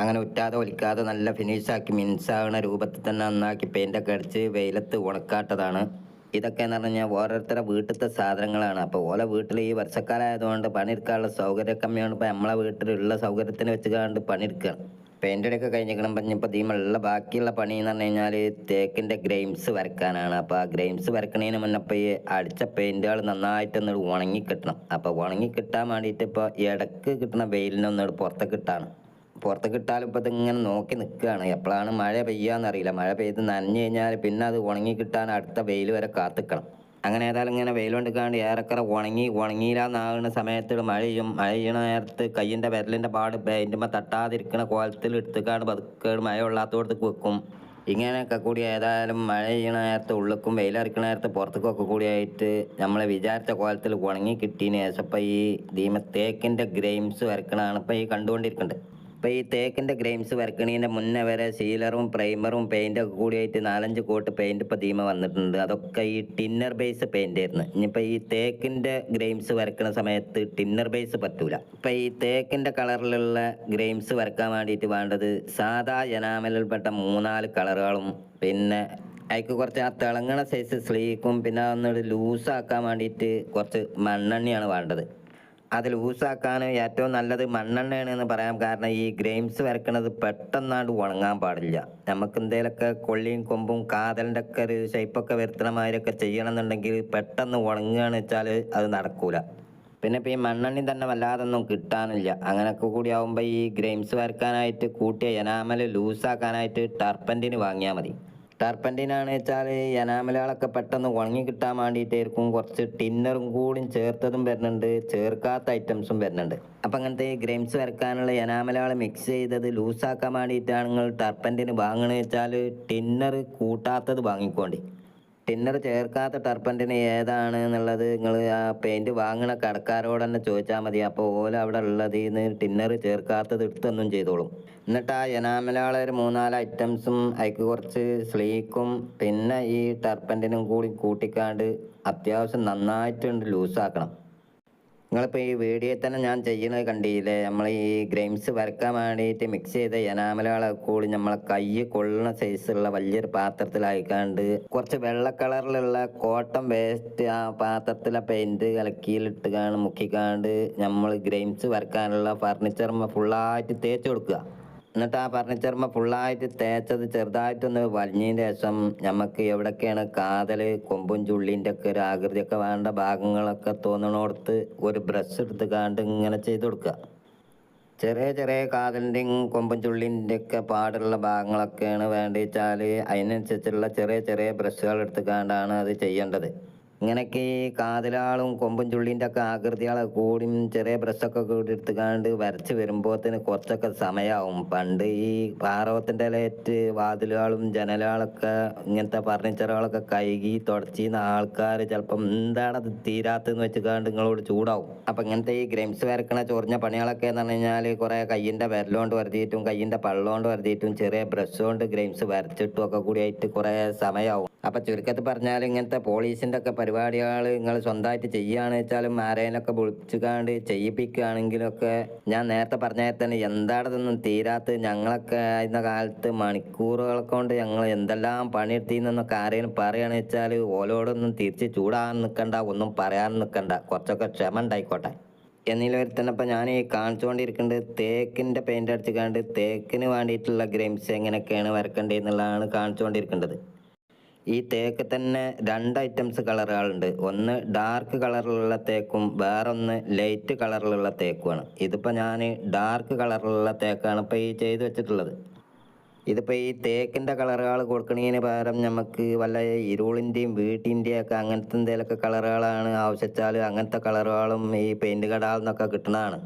അങ്ങനെ ഉറ്റാതെ ഒലിക്കാതെ നല്ല ഫിനിഷാക്കി മിൻസാകുന്ന രൂപത്തിൽ തന്നെ നന്നാക്കി പെയിന്റൊക്കെ അടിച്ച് വെയിലത്ത് ഉണക്കാട്ടതാണ്. ഇതൊക്കെ എന്ന് പറഞ്ഞു കഴിഞ്ഞാൽ ഓരോരുത്തരുടെ വീട്ടിലത്തെ സാധനങ്ങളാണ്. അപ്പോൾ ഓല വീട്ടിൽ ഈ വർഷക്കാലമായതുകൊണ്ട് പണിയെടുക്കാനുള്ള സൗകര്യ കമ്മിയാണ് ഇപ്പോൾ നമ്മളെ വീട്ടിലുള്ള സൗകര്യത്തിന് വെച്ച് കണ്ട് പണിയെടുക്കുക പെയിന്റ് അടിയൊക്കെ കഴിഞ്ഞിരിക്കണം പറഞ്ഞപ്പോൾ ദീമുള്ള ബാക്കിയുള്ള പണി എന്ന് പറഞ്ഞു കഴിഞ്ഞാൽ തേക്കിന്റെ ഗ്രെയിംസ് വരക്കാനാണ് അപ്പോൾ ആ ഗ്രെയിംസ് വരക്കണതിന് മുന്നേ ഇപ്പോൾ ഈ അടിച്ച പെയിന്റുകൾ നന്നായിട്ടൊന്ന് ഉണങ്ങി കിട്ടണം അപ്പോൾ ഉണങ്ങി കിട്ടാൻ വേണ്ടിയിട്ട് ഇപ്പോൾ ഇടയ്ക്ക് കിട്ടുന്ന വെയിലിനൊന്ന് പുറത്തേക്ക് ഇട്ടാണ്. പുറത്തേക്ക് കിട്ടാലും ഇപ്പം ഇതിങ്ങനെ നോക്കി നിൽക്കുകയാണ് എപ്പോഴാണ് മഴ പെയ്യാന്നറിയില്ല. മഴ പെയ്ത് നനഞ്ഞു കഴിഞ്ഞാൽ പിന്നെ അത് ഉണങ്ങി കിട്ടാൻ അടുത്ത വെയിൽ വരെ കാത്തിക്കണം. അങ്ങനെ ഏതായാലും ഇങ്ങനെ വെയിൽ കൊണ്ടിക്കാണ്ട് ഏറെക്കുറെ ഉണങ്ങി ഉണങ്ങിയില്ലാന്നാകുന്ന സമയത്ത് മഴ ചെയ്യും മഴ ചെയ്യണ നേരത്ത് കയ്യിന്റെ വിരലിന്റെ പാട് പെയിന്റുമ്പോൾ തട്ടാതിരിക്കണ കോലത്തിൽ എടുത്തുക്കാണ്ട് പതുക്കേട് മഴ കൊള്ളാത്തോടത്തേക്ക് വെക്കും. ഇങ്ങനെയൊക്കെ കൂടി ഏതായാലും മഴ ചെയ്യണ നേരത്ത് ഉള്ളിക്കും വെയിലറിക്കണ നേരത്ത് പുറത്തേക്കൊക്കെ കൂടി ആയിട്ട് നമ്മൾ വിചാരിച്ച കോലത്തിൽ ഉണങ്ങി കിട്ടിയതിന് ശേഷം ഇപ്പം ഈ ധീമത്തേക്കിന്റെ ഗ്രെയിംസ് വരക്കണതാണ് ഇപ്പം ഈ കണ്ടുകൊണ്ടിരിക്കുന്നത് ഇപ്പം ഈ തേക്കിന്റെ ഗ്രെയിംസ് വരക്കണീന്റെ മുന്നേ വരെ സീലറും പ്രൈമറും പെയിന്റൊക്കെ കൂടിയായിട്ട് നാലഞ്ച് കോട്ട് പെയിന്റ് ഇപ്പോൾ ധീമ വന്നിട്ടുണ്ട്. അതൊക്കെ ഈ ടിന്നർ ബേസ് പെയിന്റ് ആയിരുന്നു. ഇനിയിപ്പോൾ ഈ തേക്കിന്റെ ഗ്രെയിംസ് വരക്കുന്ന സമയത്ത് ടിന്നർ ബേസ് പറ്റൂല. ഇപ്പം ഈ തേക്കിന്റെ കളറിലുള്ള ഗ്രെയിംസ് വരക്കാൻ വേണ്ടിയിട്ട് വേണ്ടത് സാധാ ജനാമലിൽപ്പെട്ട മൂന്നാൽ കളറുകളും പിന്നെ അതിക്ക് കുറച്ച് ആ തിളങ്ങണ സൈസ് സ്ലീക്കും പിന്നെ ഒന്നുകൂടി ലൂസാക്കാൻ വേണ്ടിയിട്ട് കുറച്ച് മണ്ണെണ്ണയാണ് വേണ്ടത്. അത് ഊസാക്കാൻ ഏറ്റവും നല്ലത് മണ്ണെണ്ണയാണ് എന്ന് പറയാം. കാരണം ഈ ഗ്രെയിംസ് വരക്കണത് പെട്ടെന്നാണ്ട് ഉണങ്ങാൻ പാടില്ല. നമുക്ക് എന്തെങ്കിലുമൊക്കെ കൊള്ളിയും കൊമ്പും കാതലിന്റെ ഒക്കെ ഒരു ഷേപ്പൊക്കെ വരുത്തണ ചെയ്യണമെന്നുണ്ടെങ്കിൽ പെട്ടെന്ന് ഉണങ്ങുകയാണെന്ന് വെച്ചാൽ അത് നടക്കൂല. പിന്നെ ഇപ്പോൾ ഈ മണ്ണെണ്ണി തന്നെ വല്ലാതൊന്നും കിട്ടാനില്ല. അങ്ങനെയൊക്കെ കൂടി ആകുമ്പോൾ ഈ ഗ്രെയിംസ് വരക്കാനായിട്ട് കൂട്ടിയ എനാമൽ ലൂസാക്കാനായിട്ട് ടർപ്പന്റിന് വാങ്ങിയാൽ മതി. ടർപ്പന്റിനാണ് വെച്ചാൽ എനാമലുകളൊക്കെ പെട്ടെന്ന് ഉണങ്ങി കിട്ടാൻ വേണ്ടിയിട്ടായിരിക്കും കുറച്ച് ടിന്നറും കൂടി ചേർത്തതും വരുന്നുണ്ട് ചേർക്കാത്ത ഐറ്റംസും വരുന്നുണ്ട്. അപ്പം അങ്ങനത്തെ ഗ്രെയിംസ് വരക്കാനുള്ള എനാമലുകൾ മിക്സ് ചെയ്തത് ലൂസാക്കാൻ വേണ്ടിയിട്ടാണ് നിങ്ങൾ ടർപ്പന്റിന് വാങ്ങണമെന്ന് വെച്ചാൽ ടിന്നർ കൂട്ടാത്തത് വാങ്ങിക്കോണ്ടി. ടിന്നർ ചേർക്കാത്ത ടർപ്പന്റിന് ഏതാണ് എന്നുള്ളത് നിങ്ങൾ ആ പെയിന്റ് വാങ്ങണ കടക്കാരോട് തന്നെ ചോദിച്ചാൽ മതി. അപ്പോൾ ഓല അവിടെ ഉള്ളതിൽ നിന്ന് ടിന്നർ ചേർക്കാത്തത് എടുത്തൊന്നും ചെയ്തോളും. എന്നിട്ട് ആ എനാമലകൾ ഒരു മൂന്നാൽ ഐറ്റംസും അതിക്ക് കുറച്ച് സ്ലീക്കും പിന്നെ ഈ ടർപ്പന്റിനും കൂടി കൂട്ടിക്കാണ്ട് അത്യാവശ്യം നന്നായിട്ടുണ്ട് ലൂസാക്കണം. നിങ്ങളിപ്പോൾ ഈ വീഡിയോയിൽ തന്നെ ഞാൻ ചെയ്യുന്നത് കണ്ടില്ലേ? നമ്മൾ ഈ ഗ്രെയിംസ് വരക്കാൻ വേണ്ടിയിട്ട് മിക്സ് ചെയ്ത എനാമലുകളെ കൂടി നമ്മളെ കൈ കൊള്ളുന്ന സൈസുള്ള വലിയൊരു പാത്രത്തിലായിക്കാണ്ട് കുറച്ച് വെള്ള കളറിലുള്ള കോട്ടൺ വേസ്റ്റ് ആ പാത്രത്തിലെ പെയിന്റ് കലക്കിയിലിട്ടുകാണ് മുക്കിക്കാണ്ട് നമ്മൾ ഗ്രെയിംസ് വരക്കാനുള്ള ഫർണിച്ചർ ഫുള്ളായിട്ട് തേച്ച് കൊടുക്കുക. എന്നിട്ട് ആ ഫർണിച്ചറുമ്മ ഫുള്ളായിട്ട് തേച്ചത് ചെറുതായിട്ടൊന്ന് വലിഞ്ഞതിന് ശേഷം നമുക്ക് എവിടൊക്കെയാണ് കാതൽ കൊമ്പും ചുള്ളിന്റെ ഒക്കെ ഒരു ആകൃതിയൊക്കെ വേണ്ട ഭാഗങ്ങളൊക്കെ തോന്നണോടത്ത് ഒരു ബ്രഷ് എടുത്ത് കാണ്ട് ഇങ്ങനെ ചെയ്ത് കൊടുക്കുക. ചെറിയ ചെറിയ കാതലിന്റെയും കൊമ്പും ചുള്ളിന്റെ ഒക്കെ പാടുള്ള ഭാഗങ്ങളൊക്കെയാണ് വേണ്ടി വെച്ചാൽ അതിനനുസരിച്ചുള്ള ചെറിയ ചെറിയ ബ്രഷുകൾ എടുത്ത് കാണ്ടാണ് അത് ചെയ്യേണ്ടത്. ഇങ്ങനെയൊക്കെ ഈ കാതിലാളും കൊമ്പും ചുള്ളിന്റെ ഒക്കെ ആകൃതികളെ കൂടിയും ചെറിയ ബ്രഷൊക്കെ കൂടി എടുത്തുകാണ്ട് വരച്ച് വരുമ്പോഴത്തേന് കുറച്ചൊക്കെ സമയമാവും പണ്ട് ഈ പാറവത്തിന്റെ ലേറ്റ് വാതിലുകളും ജനലുകളൊക്കെ ഇങ്ങനത്തെ ഫർണിച്ചറുകളൊക്കെ കഴുകി തുടച്ചിരുന്ന ആൾക്കാർ ചിലപ്പം എന്താണത് തീരാത്തെന്ന് വെച്ചുകാണ്ട് നിങ്ങളോട് ചൂടാവും. അപ്പം ഇങ്ങനത്തെ ഈ ഗ്രംസ് വരക്കണ ചൊറിഞ്ഞ പണികളൊക്കെ എന്ന് പറഞ്ഞു കഴിഞ്ഞാൽ കുറേ കയ്യിന്റെ വിരലുകൊണ്ട് വരുത്തിയിട്ടും കയ്യിന്റെ പള്ളുകൊണ്ട് വരുത്തിയിട്ടും ചെറിയ ബ്രഷ് കൊണ്ട് ഗ്രംസ് വരച്ചിട്ടും ഒക്കെ കൂടി ആയിട്ട് കുറേ സമയമാവും അപ്പം ചുരുക്കത്തിൽ പറഞ്ഞാൽ ഇങ്ങനത്തെ പോലീസിന്റെ ഒക്കെ പരിപാടികൾ നിങ്ങൾ സ്വന്തമായിട്ട് ചെയ്യുകയാണെന്ന് വെച്ചാലും ആരേനൊക്കെ വിളിച്ചുകാണ്ട് ചെയ്യിപ്പിക്കുകയാണെങ്കിലൊക്കെ ഞാൻ നേരത്തെ പറഞ്ഞ തന്നെ എന്താണതൊന്നും തീരാത്ത ഞങ്ങളൊക്കെ ആയിരുന്ന കാലത്ത് മണിക്കൂറുകൾ കൊണ്ട് ഞങ്ങൾ എന്തെല്ലാം പണിയെടുത്തിന്നൊക്കെ ആരെങ്കിലും പറയുകയാണെന്ന് വെച്ചാൽ ഓലോടൊന്നും തിരിച്ച് ചൂടാൻ നിൽക്കണ്ട ഒന്നും പറയാൻ നിൽക്കണ്ട കുറച്ചൊക്കെ ക്ഷമ ഉണ്ടായിക്കോട്ടെ. എന്നിൽ വരുത്തന്നപ്പോൾ ഞാൻ ഈ കാണിച്ചുകൊണ്ടിരിക്കുന്നത് തേക്കിന്റെ പെയിന്റ് അടിച്ചുകൊണ്ട് തേക്കിന് വേണ്ടിയിട്ടുള്ള ഗ്രെയിംസ് എങ്ങനെയൊക്കെയാണ് വരക്കേണ്ടതെന്നുള്ളതാണ് കാണിച്ചുകൊണ്ടിരിക്കേണ്ടത് ഈ തേക്ക് തന്നെ രണ്ട് ഐറ്റംസ് കളറുകളുണ്ട് ഒന്ന് ഡാർക്ക് കളറിലുള്ള തേക്കും വേറൊന്ന് ലൈറ്റ് കളറിലുള്ള തേക്കുമാണ്. ഇതിപ്പോൾ ഞാൻ ഡാർക്ക് കളറിലുള്ള തേക്കാണ് ഇപ്പോൾ ഈ ചെയ്ത് വെച്ചിട്ടുള്ളത്. ഇതിപ്പോൾ ഈ തേക്കിന്റെ കളറുകൾ കൊടുക്കണതിന് പകരം നമുക്ക് വല്ല ഇരുളിന്റെയും വീട്ടിന്റെയും ഒക്കെ അങ്ങനത്തെ എന്തെങ്കിലുമൊക്കെ കളറുകളാണ് ആവശ്യച്ചാൽ അങ്ങനത്തെ കളറുകളും ഈ പെയിന്റ് കടകളിൽ നിന്നൊക്കെ കിട്ടുന്നതാണ്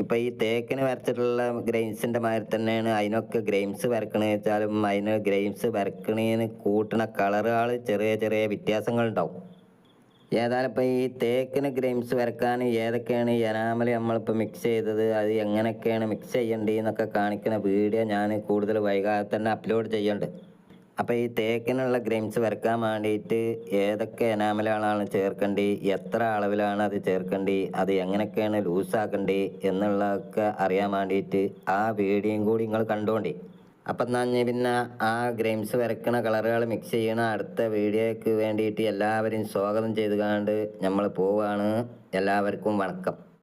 ഇപ്പം ഈ തേക്കിന് വരച്ചിട്ടുള്ള ഗ്രെയിംസിന്റെ മാതിരി തന്നെയാണ്. അതിനൊക്കെ ഗ്രെയിംസ് വരക്കണമെന്ന് വെച്ചാലും അതിന് ഗ്രെയിംസ് വരക്കണേന്ന് കൂട്ടണ കളറുകൾ ചെറിയ ചെറിയ വ്യത്യാസങ്ങളുണ്ടാവും. ഏതായാലും ഇപ്പം ഈ തേക്കിന് ഗ്രെയിംസ് വരക്കാൻ ഏതൊക്കെയാണ് എനാമൽ നമ്മളിപ്പോൾ മിക്സ് ചെയ്തത്? അത് എങ്ങനെയൊക്കെയാണ് മിക്സ് ചെയ്യേണ്ടതെന്നൊക്കെ കാണിക്കുന്ന വീഡിയോ ഞാൻ കൂടുതൽ വൈകാതെ തന്നെ അപ്ലോഡ് ചെയ്യുന്നുണ്ട് അപ്പോൾ ഈ തേക്കിനുള്ള ഗ്രെയിംസ് വരക്കാൻ വേണ്ടിയിട്ട് ഏതൊക്കെ എനാമലുകളാണ് ചേർക്കേണ്ടി എത്ര അളവിലാണ് അത് ചേർക്കേണ്ടി അത് എങ്ങനെയൊക്കെയാണ് ലൂസാക്കേണ്ടി എന്നുള്ളതൊക്കെ അറിയാൻ വേണ്ടിയിട്ട് ആ വീഡിയോയും കൂടി നിങ്ങൾ കണ്ടുകൊണ്ടി അപ്പം എന്നാ ഇനി പിന്നെ ആ ഗ്രെയിംസ് വരക്കണ കളറുകൾ മിക്സ് ചെയ്യണ അടുത്ത വീഡിയോയ്ക്ക് വേണ്ടിയിട്ട് എല്ലാവരെയും സ്വാഗതം ചെയ്തുകൊണ്ട് നമ്മൾ പോവാണ്. എല്ലാവർക്കും വണക്കം.